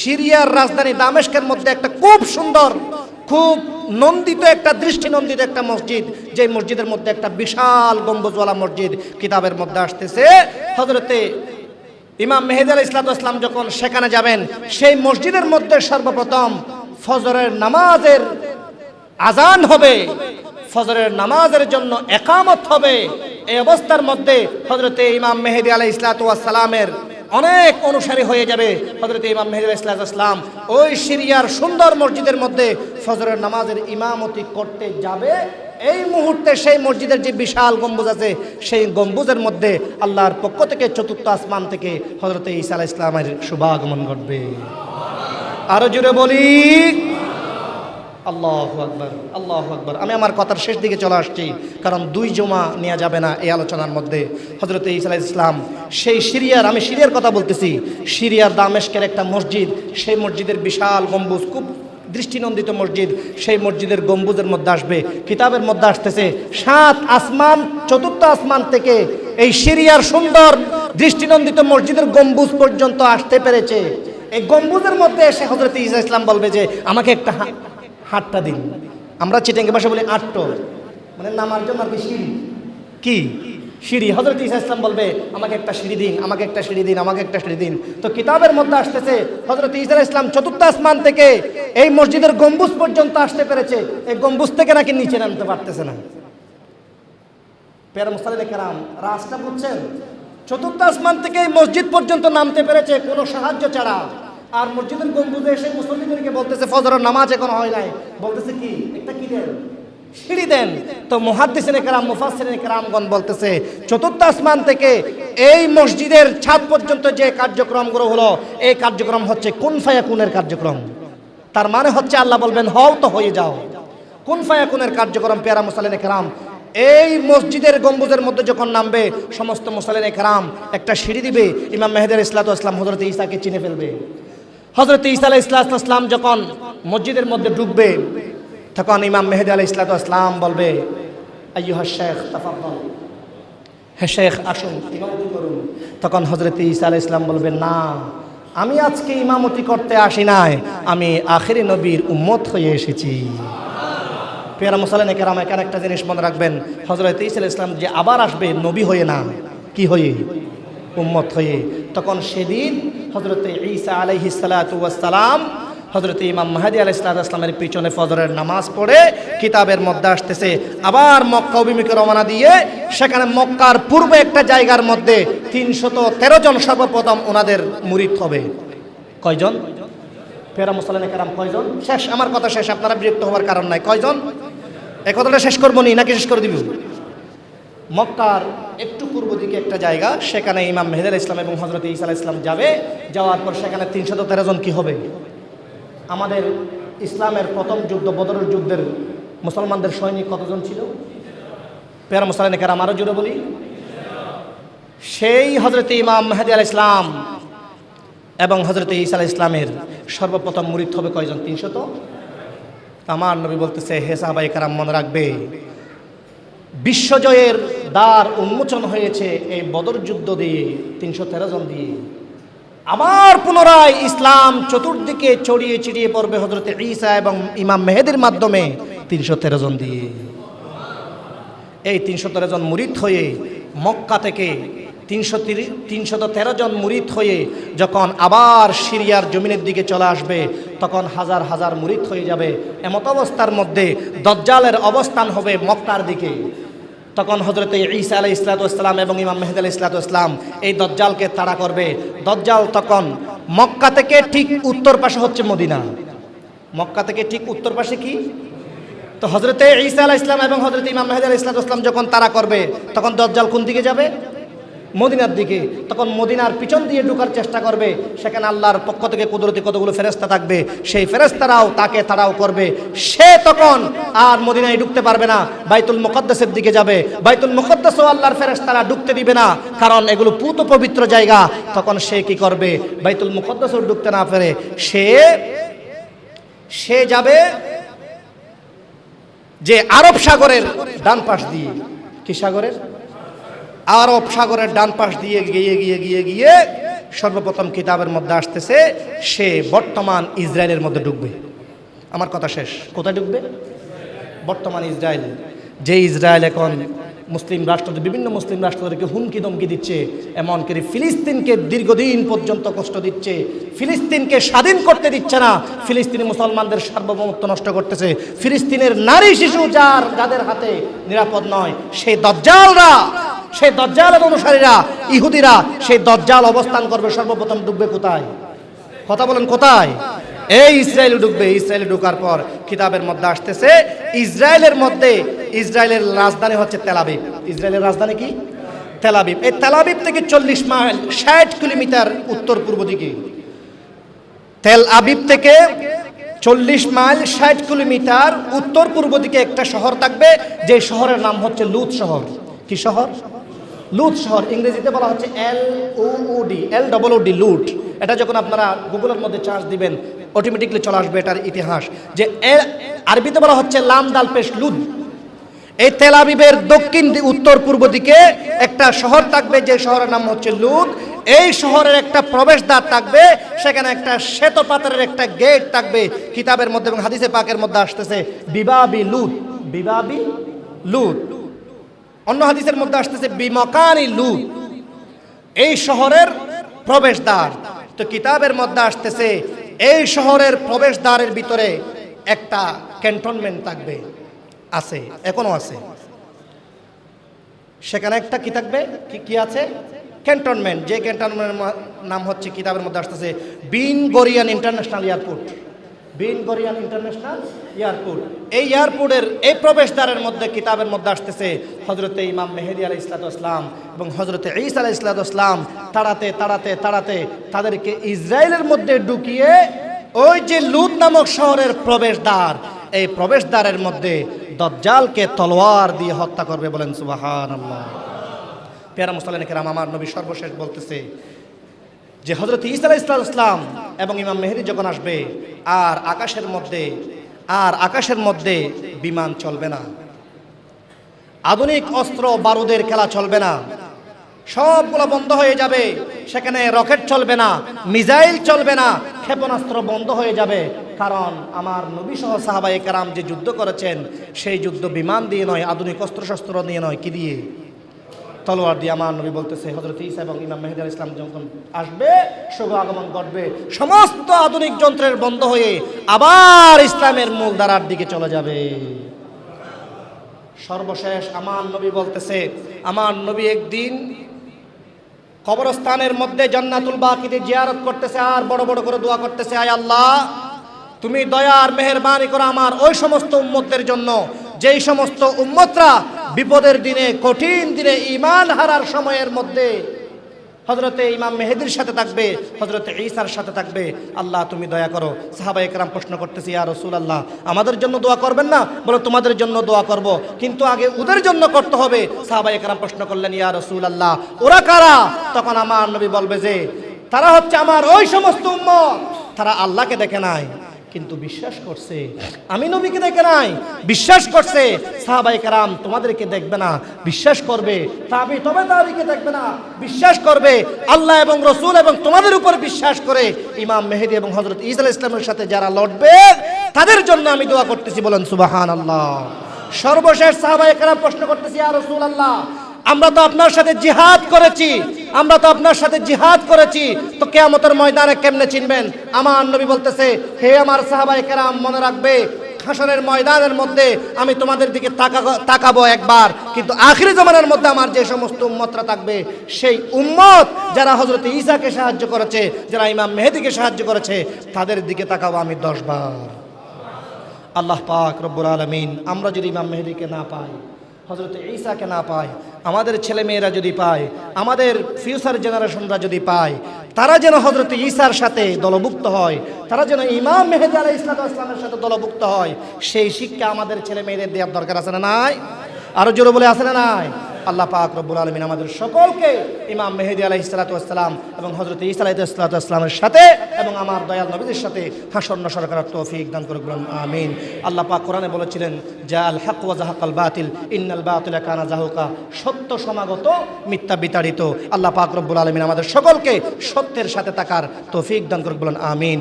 সিরিয়ার রাজধানী দামেস্কের মধ্যে একটা খুব সুন্দর, খুব নন্দিত একটা দৃষ্টি নন্দিত একটা মসজিদ যে মসজিদের মধ্যে একটা বিশাল গম্বুজওয়ালা মসজিদ কিতাবের মধ্যে আসতেছে। হজরতে ইমাম মেহেদ আল ইসলাম যখন সেখানে যাবেন, সেই মসজিদের মধ্যে সর্বপ্রথম ফজরের নামাজের আজান হবে। ফজরের নামাজের জন্য একামত হবে। এই অবস্থার মধ্যে হজরতে ইমাম মেহেদি আলাই ইসলাতামের অনেক অনুসারী হয়ে যাবে। হজরত ইমাম মেহেদি ইসলাম ওই সিরিয়ার সুন্দর মসজিদের মধ্যে ফজরের নামাজের ইমামতি করতে যাবে। এই মুহূর্তে সেই মসজিদের যে বিশাল গম্বুজ আছে, সেই গম্বুজের মধ্যে আল্লাহর পক্ষ থেকে চতুর্থ আসমান থেকে হজরত ইসা ইসলামের শুভাগমন ঘটবে। আরও জুড়ে বলি আল্লাহ আকবর আল্লাহ আকবর। আমি আমার কথার শেষ দিকে চলে আসছি, কারণ দুই জমা নেওয়া যাবে না এই আলোচনার মধ্যে। হজরত ইসা ইসলাম সেই সিরিয়ার, আমি সিরিয়ার কথা বলতেছি, সিরিয়ার দামেশকের একটা মসজিদ, সেই মসজিদের বিশাল গম্বুজ, খুব দৃষ্টিনন্দিত মসজিদ, সেই মসজিদের গম্বুজের মধ্যে আসবে, কিতাবের মধ্যে আসতেছে, সাত আসমান, চতুর্থ আসমান থেকে এই সিরিয়ার সুন্দর, দৃষ্টিনন্দিত মসজিদের গম্বুজ পর্যন্ত আসতে পেরেছে। এই গম্বুজের মধ্যে এসে হজরত ইসা ইসলাম বলবে যে, আমাকে একটা হাটটা দিন। আমরা চিটাঙ্গে ভাষা বলি আটটো। মানে নামার জন্য আর কি সিঁড়ি। কি? সিঁড়ি। হজরত ইসা ইসলাম বলবে, আমাকে একটা সিঁড়ি দিন, আমাকে একটা সিঁড়ি দিন, আমাকে একটা সিঁড়ি দিন। তো কিতাবের মধ্যে আসতেছে হজরত ইসা ইসলাম চতুর্থ আসমান থেকে এই মসজিদের গম্বুজ পর্যন্ত আসতে পেরেছে। এই গম্বুজ থেকে নাকি নিচে নামতে পারতেছে না। পেয়ার মুস্তালিদ কেরাম রাজটা বুঝছেন? চতুর্থ আসমান থেকে এই মসজিদ পর্যন্ত নামতে পেরেছে কোনো সাহায্য ছাড়া। আর মসজিদের গম্বুজে এসে মুসল্লিদেরকে বলতেছে, ফজরের নামাজ এখন হয় নাই। বলতেছে কি? একটা কি দেন? সিঁড়ি দেন। তো মুহাদ্দিসিনে কেরাম মুফাসসিরিনে কেরামগণ বলতেছে, চতুর্থ আসমান থেকে এই মসজিদের ছাদ পর্যন্ত যে কার্যক্রমগুলো হলো, এই কার্যক্রম হচ্ছে কোন ফায়া কুনের কার্যক্রম। তার মানে হচ্ছে আল্লাহ বলবেন, হও তো হয়ে যাও। কোন ফায়াকুনের কার্যক্রম, পেয়ারা মুসালিন একরাম, এই মসজিদের গম্বুজের মধ্যে যখন নামবে, সমস্ত মুসালিন একরাম একটা সিঁড়ি দিবে, ইমাম মেহেদের ইসলাত ইসলাম হজরত ইসাকে চিনে ফেলবে। হজরত ইসা আলাহ ইসলাম যখন মসজিদের মধ্যে ঢুকবে, তখন ইমাম মেহেদি আলাহ ইসলাত ইসলাম বলবে শেখ হে শেখ আসুন তখন হজরত ইসা আলাহ ইসলাম বলবেন না, আমি আজকে ইমামতি করতে আসি নাই, আমি আখেরি নবীর উম্মত হয়ে এসেছি। পেয়ারা মুসালেন কেরাম, এখানে একটা জিনিস মনে রাখবেন হজরত ইসা আলাইহিস ইসলাম যে আবার আসবে নবী হয়ে না, কি হয়ে? উম্মত হয়ে। তখন সেদিন হজরত ঈসা আলাইহি সালাম হজরত ইমাম মাহাদি আলাহ ইসলামের পিছনে ফজরের নামাজ পড়ে কিতাবের মধ্যে আসতেছে। আবার মক্কা অভিমুখে রওনা দিয়ে সেখানে মক্কার পূর্বে একটা জায়গার মধ্যে তিনশত তেরো জন সর্বপ্রথম ওনাদের মুরিদ হবে। কয়জন? ফেরা মুসালান কারাম, কয়জন? শেষ, আমার কথা শেষ, আপনারা বিরক্ত হওয়ার কারণ নাই। কয়জন? এই কথাটা শেষ করব নি, নাকি শেষ করে দিব? মক্কার একটু পূর্ব দিকে একটা জায়গা, সেখানে ইমাম মেহেদুল ইসলাম এবং হজরত ইসা ইসলাম যাবে। যাওয়ার পর সেখানে তিনশত তেরো জন কি হবে? আমাদের ইসলামের প্রথম যুদ্ধ, বদরের যুদ্ধের মুসলমানদের সৈনিক কতজন ছিল? পেয়ারা মুসালান কারাম আরও জুড়ে বলি। সেই হজরত ইমাম মেহেদি আল ইসলাম এবং হজরত ইসা আলাহ ইসলামের সর্বপ্রথম মুরিদ হবে কয়জন? তিনশত। আমার নবী বলতেছে, হে সাহাবাই কারাম, মনে রাখবে বিশ্বজয়ের দ্বার উন্মোচন হয়েছে এই বদর যুদ্ধ দিয়ে, তিনশো তেরো জন দিয়ে। আবার পুনরায় ইসলাম চতুর্দিকে ছড়িয়ে ছিড়িয়ে পড়বে হজরত ঈসা এবং ইমাম মেহেদির মাধ্যমে, তিনশো তেরো জন দিয়ে। এই তিনশো তেরো জন মুরিদ হয়ে মক্কা থেকে তিনশো তিনশত তেরো জন মুরিদ হয়ে যখন আবার সিরিয়ার জমিনের দিকে চলে আসবে, তখন হাজার হাজার মুরিদ হয়ে যাবে। এমত অবস্থার মধ্যে দজ্জালের অবস্থান হবে মক্কার দিকে। তখন হজরত ঈসা আলাই ইসলাতাম এবং ইমাম মেহেদ আলাই ইসলাম এই দজ্জালকে তাড়া করবে। দজ্জাল তখন মক্কা থেকে ঠিক উত্তর পাশে হচ্ছে মদিনা। মক্কা থেকে ঠিক উত্তর পাশে কি? তো হজরতে ঈসা আলাহ ইসলাম এবং হজরত ইমাম মেহেদ আলাহ ইসলাম যখন তারা করবে, তখন দজ্জাল কোন দিকে যাবে? মদিনার দিকে, তখন মদিনার পিছন দিয়ে ঢুকার চেষ্টা করবে। সেখানে আল্লাহর পক্ষ থেকে কুদরতি কতগুলো ফেরেস্তা থাকবে, সেই ফেরেস্তারাও তাকে তাড়াও করবে। সে তখন আর মদিনায় ঢুকতে পারবে না, বাইতুল মুকদ্দাসের দিকে যাবে। বাইতুল মুকদ্দাসও আল্লাহর ফেরেস্তারা ঢুকতে দিবে না, কারণ এগুলো পুত পবিত্র জায়গা। তখন সে কি করবে? বাইতুল মুকদ্দাসও ঢুকতে না পারে সে সে যাবে যে আরব সাগরের ডান পাশ দিয়ে। কি সাগরের? আরব সাগরের ডান পাশ দিয়ে গিয়ে গিয়ে গিয়ে গিয়ে সর্বপ্রথম কিতাবের মধ্যে আসতেছে, সে বর্তমান ইসরায়েলের মধ্যে ঢুকবে আমার কথা শেষ। কোথায় ঢুকবে বর্তমান ইসরায়েল। যে ইসরায়েল এখন মুসলিম রাষ্ট্র বিভিন্ন মুসলিম রাষ্ট্রদেরকে হুমকি দমকি দিচ্ছে, এমনকি ফিলিস্তিনকে দীর্ঘদিন পর্যন্ত কষ্ট দিচ্ছে, ফিলিস্তিনকে স্বাধীন করতে দিচ্ছে না, ফিলিস্তিনি মুসলমানদের সার্বভৌমত্ব নষ্ট করতেছে। ফিলিস্তিনের নারী শিশু যার, যাদের হাতে নিরাপদ নয় সেই দজ্জালরা সেই দজ্জালের অনুসারীরা, ইহুদিরা সেই দজ্জাল অবস্থান করবে সর্বপ্রথম ডুববে কোথায়? কথা বলেন কোথায়? এই ইসরায়েল ঢুকবে ইসরায়েলে ঢুকার পর কিতাবের মধ্যে আসতেছে, ইসরায়েলের মধ্যে, ইসরায়েলের রাজধানী হচ্ছে তেলাবিব ইসরায়েলের রাজধানী কি? তেলাবিব এই তেলাবিব থেকে চল্লিশ মাইল, ষাট কিলোমিটার উত্তর পূর্ব দিকে। তেল আবিব থেকে চল্লিশ মাইল, ষাট কিলোমিটার উত্তর পূর্ব দিকে একটা শহর থাকবে, যে শহরের নাম হচ্ছে লুত শহর। কি শহর? লুট শহর, ইংরেজিতে বলা হচ্ছে L O D L double D লুট। এটা যখন আপনারা গুগলের মধ্যে চার্জ দিবেন অটোমেটিকলি চলে আসবে এটার ইতিহাস। যে আরবিতে বলা হচ্ছে লাম দাল পেশ লুদ। এই তেল আবিবের দক্ষিণ উত্তর পূর্ব দিকে একটা শহর থাকবে, যে শহরের নাম হচ্ছে লুদ। এই শহরের একটা প্রবেশদ্বার থাকবে, সেখানে একটা শ্বেত পাথরের একটা গেট থাকবে, কিতাবের মধ্যে এবং হাদিসে পাকের মধ্যে আসতেছে বিবাবি লুদ। বিবাবি লুদ। অন্য হাদিসের মধ্যে আসতেছে, বিমকানি লু এই শহরের প্রবেশদ্বার। তো কিতাবের মধ্যে আসতেছে, এই শহরের প্রবেশদ্বারের ভিতরে একটা ক্যান্টনমেন্ট থাকবে। আছে, এখনও আছে। সেখানে একটা কি থাকবে? কি কি আছে? ক্যান্টনমেন্ট। যে ক্যান্টনমেন্টের নাম হচ্ছে, কিতাবের মধ্যে আসতেছে, Ben Gurion international airport. Ben Gurion international airport. এই এয়ারপোর্টের, এই প্রবেশদ্বারের মধ্যে, কিতাবের মধ্যে আসতেছে হজরতে ইমাম মেহেদি আলাই ইসলাতাম এবং হজরতে ঈসা আলাই ইসলাতাম তাড়াতে তাড়াতে তাড়াতে তাদেরকে ইসরায়েলের মধ্যে ঢুকিয়ে ওই যে লুদ নামক শহরের প্রবেশদ্বার, এই প্রবেশদ্বারের মধ্যে দজ্জালকে তলোয়ার দিয়ে হত্যা করবে বলেন সুবাহান পেয়ারা কেরাম, আমার নবী সর্বশেষ বলতেছে যে হজরত ইসা ইসলাম এবং ইমাম মেহেদি যখন আসবে, আর আকাশের মধ্যে, আর আকাশের মধ্যে বিমান চলবে না। আধুনিক অস্ত্র বারুদের খেলা চলবে না। সবগুলো বন্ধ হয়ে যাবে, সেখানে রকেট চলবে না মিজাইল চলবে না, ক্ষেপণাস্ত্র বন্ধ হয়ে যাবে। কারণ আমার নবী সহ সাহাবাই কারাম যে যুদ্ধ করেছেন, সেই যুদ্ধ বিমান দিয়ে নয়, আধুনিক অস্ত্রশস্ত্র দিয়ে নয়, কি দিয়ে? তলোয়ার দিয়ে আমার নবী বলতেছে হজরত ইসা এবং ইমাম মেহেদি আলাইহিস ইসলাম যখন আসবে, শুভ আগমন ঘটবে, সমস্ত আধুনিক যন্ত্রের বন্ধ হয়ে আবার ইসলামের মূল দ্বারার দিকে চলে যাবে। সর্বশেষ আমার নবী বলতেছে, আমার নবী একদিন কবরস্থানের মধ্যে জান্নাতুল বাকিতে জিয়ারত করতেছে আর বড় বড় করে দোয়া করতেছে, আয় আল্লাহ, তুমি দয়া আর মেহরবানি করো আমার ওই সমস্ত উম্মতদের জন্য, যেই সমস্ত উম্মতরা বিপদের দিনে, কঠিন দিনে ইমান হারার সময়ের মধ্যে হজরতে ইমাম মেহেদির সাথে থাকবে হজরতে ঈসার সাথে থাকবে। আল্লাহ, তুমি দয়া করো। সাহাবাই একরাম প্রশ্ন করতেছি, ইয়া রসুল আল্লাহ আমাদের জন্য দোয়া করবেন না? বলো, তোমাদের জন্য দোয়া করব। কিন্তু আগে ওদের জন্য করতে হবে। সাহাবাই একরাম প্রশ্ন করলেন, ইয়া রসুল আল্লাহ ওরা কারা? তখন আমার নবী বলবে যে, তারা হচ্ছে আমার ওই সমস্ত উম্মত। তারা আল্লাহকে দেখে নাই। কিন্তু বিশ্বাস করছে, আমি নবীকে দেখে নাই, বিশ্বাস করছে সাহাবাই কারাম তোমাদেরকে দেখবে না, বিশ্বাস করবে, তাবি তবে তাবিকে দেখবে না, বিশ্বাস করবে, আল্লাহ এবং রসুল এবং তোমাদের উপর বিশ্বাস করে, ইমাম মেহেদি এবং হজরত ইসা ইসলামের সাথে যারা লড়বে, তাদের জন্য আমি দোয়া করতেছি, বলেন সুবাহান আল্লাহ সর্বশেষ সাহাবাই কারাম প্রশ্ন করতেছি আর রসুল আল্লাহ আমরা তো আপনার সাথে জিহাদ করেছি আমরা তো আপনার সাথে জিহাদ করেছি। তো কেয়ামতের ময়দানে কেমনে চিনবেন? আমার নবী বলতেছে, হে আমার সাহাবাই কেরাম, মনে রাখবে হাসনের ময়দানের মধ্যে আমি তোমাদের দিকে তাকাবো একবার। কিন্তু আখিরি জমানের মধ্যে আমার যে সমস্ত উম্মতরা থাকবে, সেই উম্মত যারা হজরত ঈসাকে সাহায্য করেছে, যারা ইমাম মেহেদিকে সাহায্য করেছে, তাদের দিকে তাকাবো আমি দশবার। আল্লাহ পাক রব্বুল আলমিন, আমরা যদি ইমাম মেহেদিকে না পাই হজরত ঈসাকে না পাই আমাদের ছেলেমেয়েরা যদি পায়, আমাদের ফিউচার জেনারেশনরা যদি পায়, তারা যেন হজরত ঈসার সাথে দলভুক্ত হয়, তারা যেন ইমাম মেহেদ আলাহ ইসলাম ইসলামের সাথে দলভুক্ত হয়, সেই শিক্ষা আমাদের ছেলেমেয়েদের দেওয়ার দরকার আছে না নাই? আরও জোরে বলে আছে না নাই? আল্লাহ পাক রব্বুল আলমিন আমাদের সকলকে ইমাম মেহেদি আলাহি সালাতাম এবং হজরত ইসা আলাহি সালাতামের সাথে এবং আমার দয়াল নবীদের সাথে হাসর নসর করার তৌফিক দান করে বলুন, আমিন। আল্লাহ পাক কোরআনে বলেছিলেন, যা আল হক ওয়া জাহাকাল বাতিল, ইন্নাল বাতিল কানা জাহুকা সত্য সমাগত, মিথ্যা বিতাড়িত। আল্লাহ পাক রব্বুল আলমিন আমাদের সকলকে সত্যের সাথে থাকার তৌফিক দান করে বলুন, আমিন।